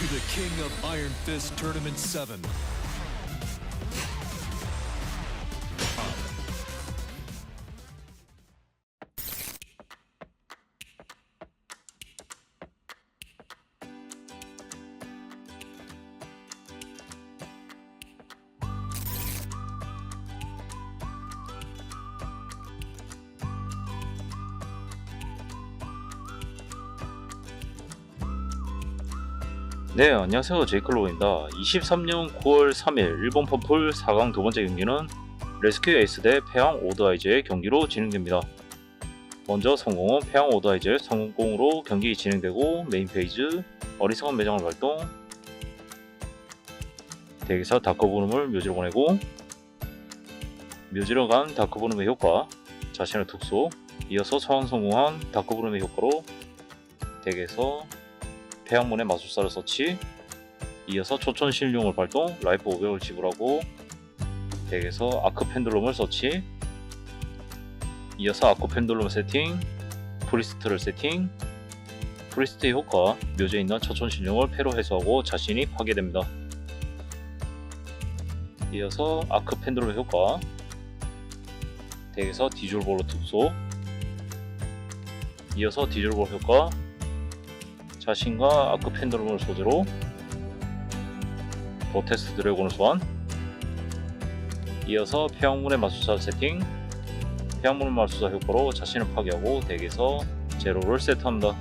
to the King of Iron Fist Tournament 7. 네, 안녕하세요. 제이클로우입니다. 23년 9월 3일 일본 펌플 4강 두 번째 경기는 레스큐 에이스 대 패왕 오드아이즈의 경기로 진행됩니다. 먼저 성공은 패왕 오드아이즈의 성공으로 경기 진행되고 메인 페이지 어리석은 매장을 발동 대기사 다크브룸을 묘지로 보내고 묘지로 간 다크브룸의 효과 자신의 특수 이어서 소환 성공한 다크브룸의 효과로 덱에서 태양문의 마술사를 서치 이어서 초천 신룡을 발동 라이프 500을 지불하고 덱에서 아크 펜들룸을 서치 이어서 아크 펜들룸 세팅 프리스트를 세팅 프리스트의 효과 묘지에 있는 초천 신룡을 패로 해소하고 자신이 파괴됩니다. 이어서 아크 펜들룸 효과 덱에서 디졸볼로 특수 이어서 디졸볼 효과 자신과 아크 펜더룸을 소재로 보테스 드래곤을 소환. 이어서 폐왕문의 마술사 세팅 폐왕문의 마술사 효과로 자신을 파괴하고 덱에서 제로를 세트합니다.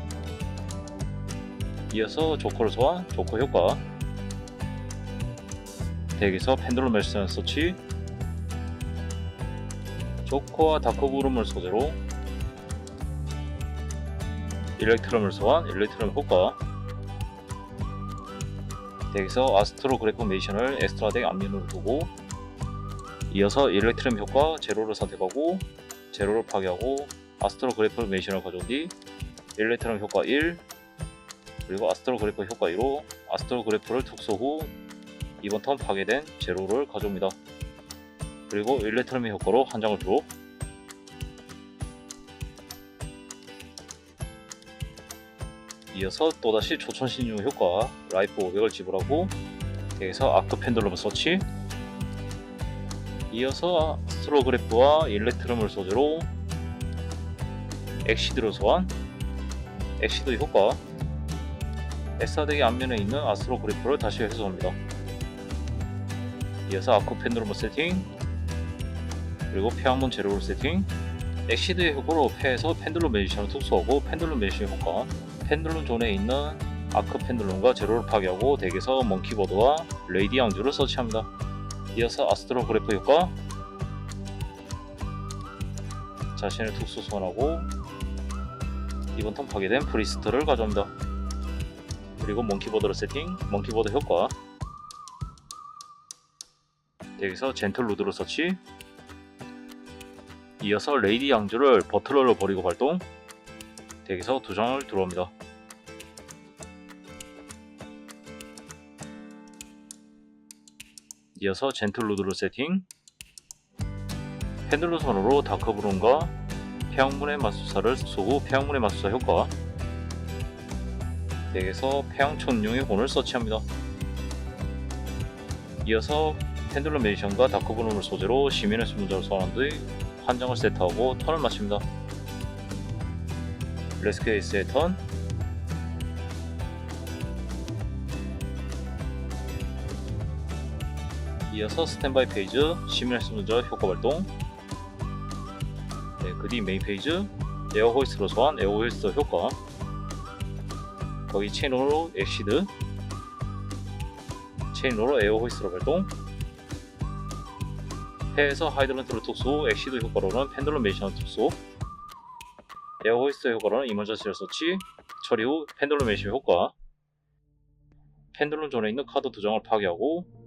이어서 조커를 소환 조커 효과. 덱에서 펜더룸 멜스는 서치. 조커와 다크브룸을 소재로 일렉트럼을 소환, 일렉트럼 효과 덱에서 아스트로 그래프메이션을 에스트라 덱 앞면으로 두고 이어서 일렉트럼 효과 제로를 선택하고 제로를 파괴하고 아스트로 그래프메이션을 가져온 뒤 일렉트럼 효과 1 그리고 아스트로 그래프 효과 2로 아스트로 그래프를 특수 후 이번 턴 파괴된 제로를 가져옵니다. 그리고 일렉트럼의 효과로 한 장을 주로 이어서 또다시 초천신용 효과 라이프 500을 지불하고 덱에서 아크 펜들럼을 서치. 이어서 스트로그래프와 일렉트럼을 소재로 엑시드를 소환. 엑시드 효과. 에스타덱의 앞면에 있는 아스트로그래프를 다시 해소합니다. 이어서 아크 펜들럼 세팅. 그리고 폐왕문 제로를 세팅. 엑시드의 효과로 패에서 펜들럼 매지션을 특수하고 펜들럼 매지션 효과 펜들룸 존에 있는 아크 펜들룸과 제로를 파괴하고 덱에서 몽키보드와 레이디 앙주를 서치합니다. 이어서 아스트로 그래프 효과 자신의 특수 소환하고 이번 턴 파괴된 프리스트를 가져옵니다. 그리고 몽키보드를 세팅, 몽키보드 효과 덱에서 젠틀 루드를 서치 이어서 레이디 앙주를 버틀러로 버리고 발동 덱에서 두 장을 들어옵니다. 이어서 젠틀 루드를 세팅 핸들로 선으로 다크브론과 폐왕문의 마술사를 쏘고 폐왕문의 마술사 효과 덱에서 폐왕천룡의 혼을 서치합니다. 이어서 펜들럼 메디션과 다크브론을 소재로 시민의 수문자를 소환한 뒤한 장을 세트하고 턴을 마칩니다. 레스큐 에이스의 턴 이어서 스탠바이 페이지 시민의 수문자 효과 발동. 네, 그뒤 메인 페이지 에어 호이스로 소환 에어 호이스 효과. 거기 체인으로 엑시드. 체인으로 에어 호이스로 발동. 해에서 하이드런트로 특수 엑시드 효과로는 펜들럼 메이션 특수. 에어 호이스트 효과로는 이머전시를 서치 처리 후 펜들럼 메이션 효과. 펜들럼 존에 있는 카드 두 장을 파괴하고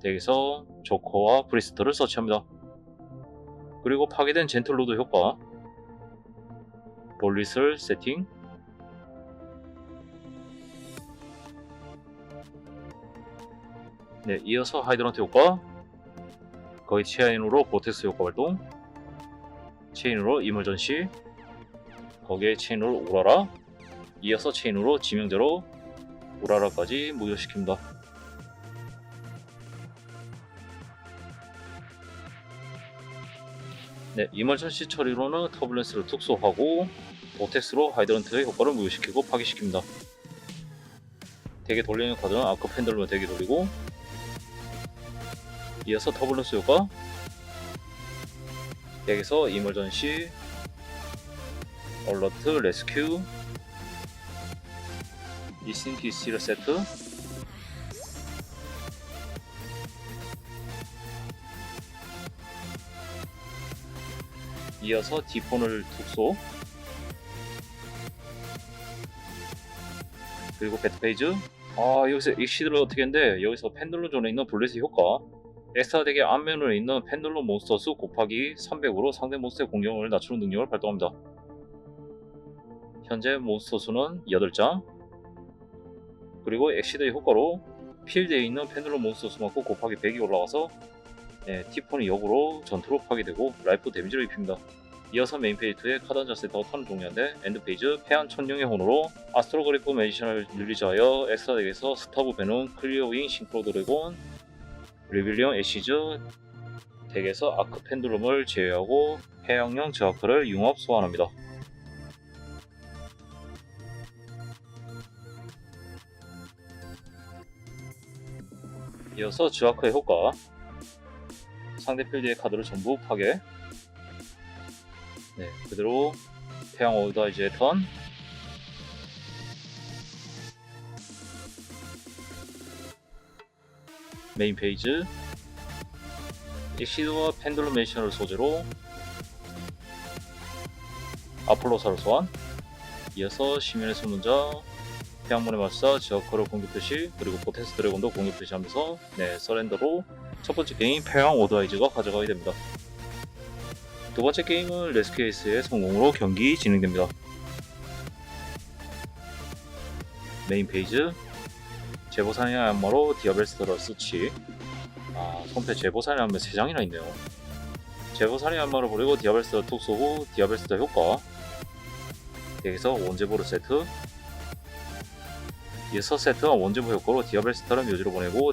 덱에서 조커와 브리스터를 서치합니다. 그리고 파괴된 젠틀로드 효과. 롤릿을 세팅. 네, 이어서 하이드런트 효과. 거의 체인으로 보텍스 효과 발동. 체인으로 이머전시. 거기에 체인으로 오라라. 이어서 체인으로 지명제로 우라라까지 무효시킵니다. 네, 이멀전시 처리로는 터블렌스를 특수하고 보텍스로 하이드런트의 효과를 무효시키고 파괴시킵니다. 대기 돌리는 카드는 아크 펜들로 대기 돌리고 이어서 터블런스 효과 덱에서 이멀전시 얼러트 레스큐 이신 DC를 세트 이어서 디폰을 특소. 그리고 배트페이즈 아 여기서 익시드를 어떻게 했는데 여기서 펜들론 존에 있는 블레스 효과. 엑스트라 덱의 앞면에 있는 펜들론 몬스터 수 곱하기 300으로 상대 몬스터의 공격을 낮추는 능력을 발동합니다. 현재 몬스터 수는 8장. 그리고 엑시드의 효과로 필드에 있는 펜들론 몬스터 수만큼 곱하기 100이 올라가서 네, 티폰이 역으로 전투로 파괴되고 라이프 데미지를 입힙니다. 이어서 메인 페이지 2의 카드 한자 세트가 턴을 종료한데 엔드 페이지 폐한 천룡의 혼으로 아스트로 그리프 메디션을 릴리즈하여 엑스트라 덱에서 스타브 베놈 클리어윙 싱크로 드래곤 리빌리언 애시즈 덱에서 아크 펜드룸을 제외하고 해양형 저하크를 융합 소환합니다. 이어서 주아크의 효과 상대 필드의 카드를 전부 파괴. 네 그대로 태양 오다이즈의 턴. 메인 페이지. 익시드와 펜들룸 메이션을 소재로 아폴로사를 소환. 이어서 시민의 수문자 태양문의 마사 지어커를 공격 표시 그리고 포테스 드래곤도 공격 표시하면서 네 서렌더로 첫 번째 게임 패왕 오드아이즈가 가져가게 됩니다. 두 번째 게임은 레스케이스의 성공으로 경기 진행됩니다. 메인 페이지 제보산의 안마로 디아벨스터를 스치 아 손패 제보산의 안마 3장이나 있네요. 제보산의 안마를 버리고 디아벨스터 툭 쏘고 디아벨스터 효과 여기서 원제보를 세트 이어서 세트와 원제보 효과로 디아벨스터를 묘지로 보내고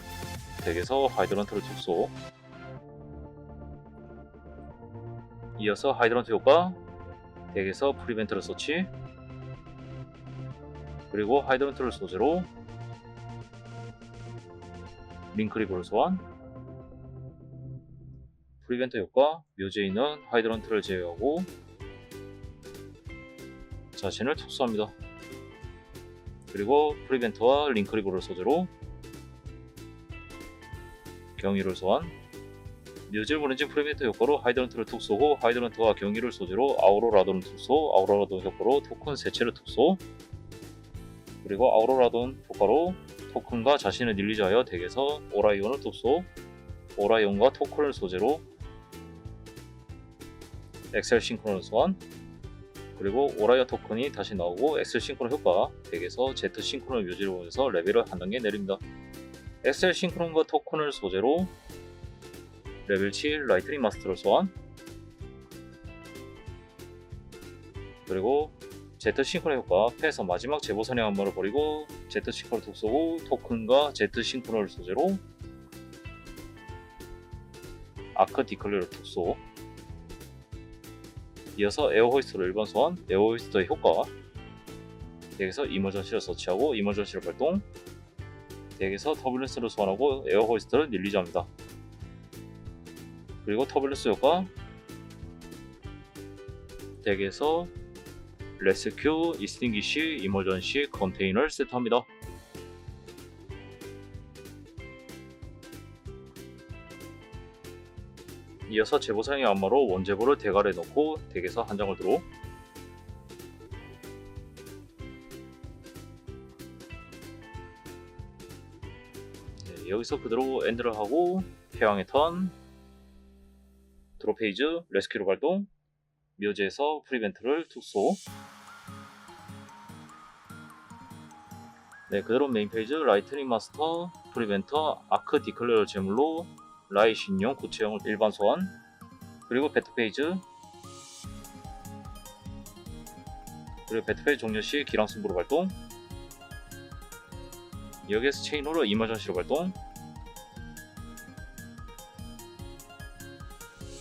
덱에서 하이드런트를 특소. 이어서 하이드런트 효과 덱에서 프리벤트를 서치. 그리고 하이드런트를 소재로 링크리브를 소환. 프리벤트 효과 묘지에 있는 하이드런트를 제외하고 자신을 특수합니다. 그리고 프리벤트와 링크리브를 소재로 경위를 소환. 뮤질 보내진 프리메이터 효과로 하이드런트를 툭 쏘고 하이드런트와 경위를 소재로 아우로라돈을 툭 쏘, 아우로라돈 효과로 토큰 세체를 툭 쏘, 그리고 아우로라돈 효과로 토큰과 자신을 릴리즈하여 덱에서 오라이온을 툭 쏘, 오라이온과 토큰을 소재로 엑셀 싱크론을 소환, 그리고 오라이온 토큰이 다시 나오고 엑셀 싱크론 효과 덱에서 Z 싱크론 뮤지를 보면서 레벨을 한 단계 내립니다. 엑셀 싱크론과 토큰을 소재로 레벨 7 라이트닝 마스터를 소환. 그리고 Z 싱크론 효과 패에서 마지막 제보선의 한번을 버리고 Z 싱크론을 툭 쏘고 토큰과 Z 싱크론을 소재로 아크 디클레를 툭 쏘. 이어서 에어 호이스트를 1번 소환, 에어 호이스트의 효과. 여기서 이머전시를 서치하고 이머전시를 발동 덱에서 터블런스를 소환하고 에어 호이스트를 릴리즈합니다. 그리고 터블런스 효과 덱에서 레스큐, 이스팅기시, 이머전시, 컨테이너를 세트합니다. 이어서 제보상의 안마로 원제보를 대갈에 넣고 덱에서 한 장을 들어 여기서 그대로 엔드를 하고 태양의 턴 드로 페이지 레스큐로 발동 묘지에서 프리벤트를 투소 네 그대로 메인 페이지 라이트닝 마스터 프리벤터 아크 디클레어 제물로 라이 신용 구체형을 일반 소환 그리고 배트 페이지. 그리고 배트 페이지 종료 시 기랑 승부로 발동 여기에서 체인으로 이머전시로 발동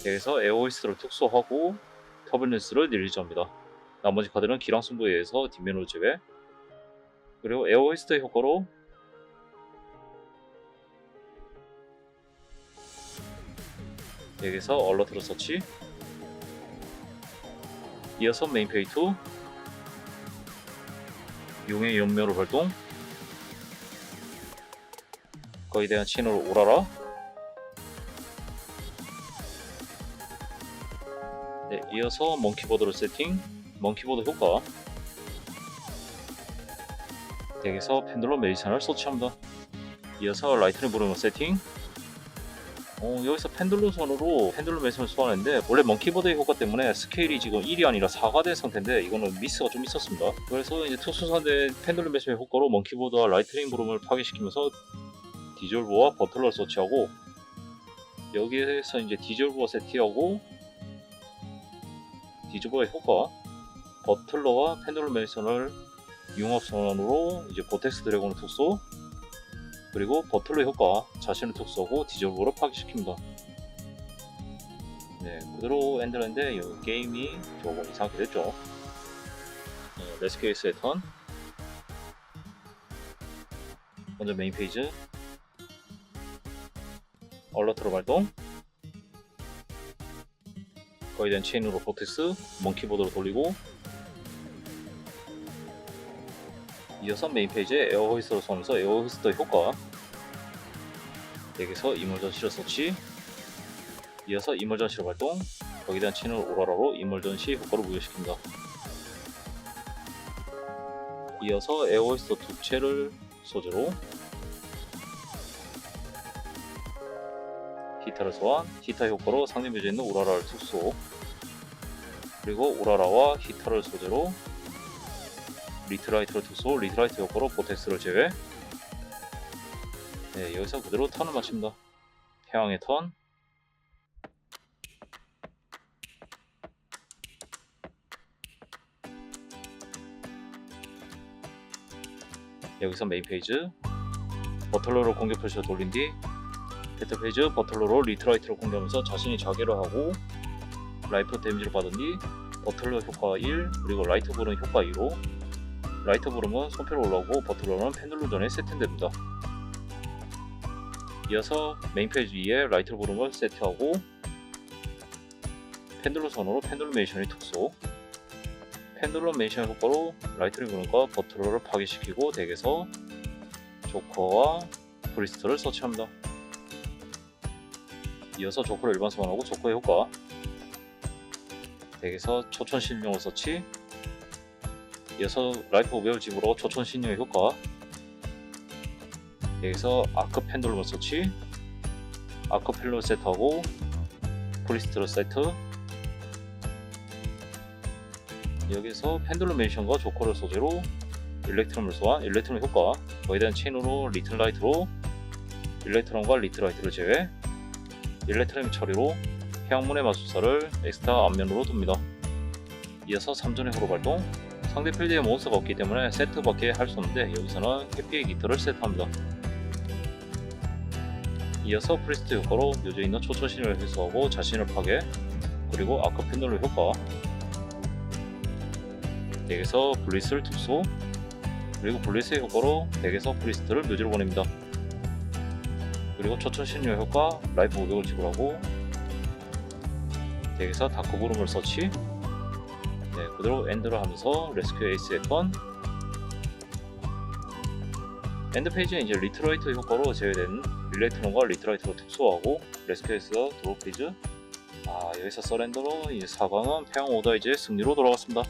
여기서 에어호이스트를 특수하고 터뷸런스를 릴리즈합니다. 나머지 카드는 기랑 승부에 의해서 뒷면으로 제외. 그리고 에어호이스트 효과로 여기서 얼러트로 서치. 이어서 메인 페이 2 용의 연묘로 발동 거기에 대한 친으로 오라라. 네, 이어서 몽키보드를 세팅 몽키보드 효과. 덱에서 펜들로 메디션을 서치합니다. 이어서 라이트닝 브루머 세팅. 어, 여기서 펜들로 선으로 펜들로 메디션을 소환했는데 원래 몽키보드의 효과 때문에 스케일이 지금 1이 아니라 4가 된 상태인데 이거는 미스가 좀 있었습니다. 그래서 이제 특수선의 펜들로 메디션의 효과로 몽키보드와 라이트닝 브룸을 파괴시키면서 디졸브와 버틀러를 서치하고 여기에서 이제 디졸브와 세팅하고 디졸브의 효과 버틀러와 펜들로 메디션을 융합 선언으로 이제 보텍스 드래곤을 특수 그리고 버틀러 효과 자신을 특수하고 디졸브로 파괴시킵니다. 네 그대로 엔드는데 이 게임이 조금 이상하게 됐죠. 네, 레스케이스의 턴 먼저 메인 페이지 얼러트로 발동. 거의 된 체인으로 포텍스. 몽키보드로 돌리고. 이어서 메인 페이지에 에어호이스트로 쏘면서 에어호이스트 효과. 여기서 이멀전시를 서치. 이어서 이멀전시로 발동. 거기에 대한 체인을 오라라로 이멀전시 효과를 부여시킵니다. 이어서 에어호이스트 두 채를 소재로 히타를 소환, 히타 효과로 상대 묘지에 있는 오라라를 특수 그리고 오라라와 히타를 소재로 리트라이트를 특수, 리트라이트 효과로 보텍스를 제외. 네, 여기서 그대로 턴을 마칩니다. 태양의 턴. 여기서 메인 페이지. 버틀러로 공격 표시를 돌린 뒤 배틀 페이지 버틀러로 리트라이트로 공격하면서 자신이 자결을 하고 라이프 데미지를 받은 뒤 버틀러 효과 1 그리고 라이트 브름 효과 2로 라이트 브름은 손패로 올라오고 버틀러는 펜들로 전에 세팅됩니다. 이어서 메인 페이지 위에 라이트 브름을 세트하고 펜들로 선으로 펜들루 메이션이 특수 펜들루 메이션 효과로 라이트닝 브름과 버틀러를 파괴시키고 덱에서 조커와 브리스트를 서치합니다. 이어서 조커를 일반 소환하고 조커의 효과. 덱에서 초천 신용을 서치. 이어서 라이프 오베어 집으로 초천 신용의 효과. 여기서 아크 펜들룸을 서치. 아크 펜들룸 세트하고 프리스트를 세트. 여기서 펜들룸 메이션과 조커를 소재로 일렉트럼을 소환 일렉트럼 효과. 거에 대한 체인으로 리틀 라이트로 일렉트럼과 리틀 라이트를 제외 일렉트럼 처리로 해양문의 마술사를 엑스트라 앞면으로 둡니다. 이어서 3전의 호로 발동 상대 필드에 몬스터가 없기 때문에 세트밖에 할 수 없는데 여기서는 해피의 기터를 세트합니다. 이어서 프리스트 효과로 묘지에 있는 초초신을 회수하고 자신을 파괴 그리고 아크 펜들로 효과 덱에서 블리스를 특수 그리고 블리스의 효과로 덱에서 프리스트를 묘지로 보냅니다. 그리고 초천신료 효과 라이프 500을 지불하고 덱에서 다크브룸을 서치 네, 그대로 엔드를 하면서 레스큐 에이스의 턴 엔드 페이지는 이제 리트라이트 효과로 제외된 릴레이트론과 리트라이트로 특수하고 레스큐 에이스가 드로우 페이지 아 여기서 서렌더로 이제 4강은 태양 오다이즈의 승리로 돌아갔습니다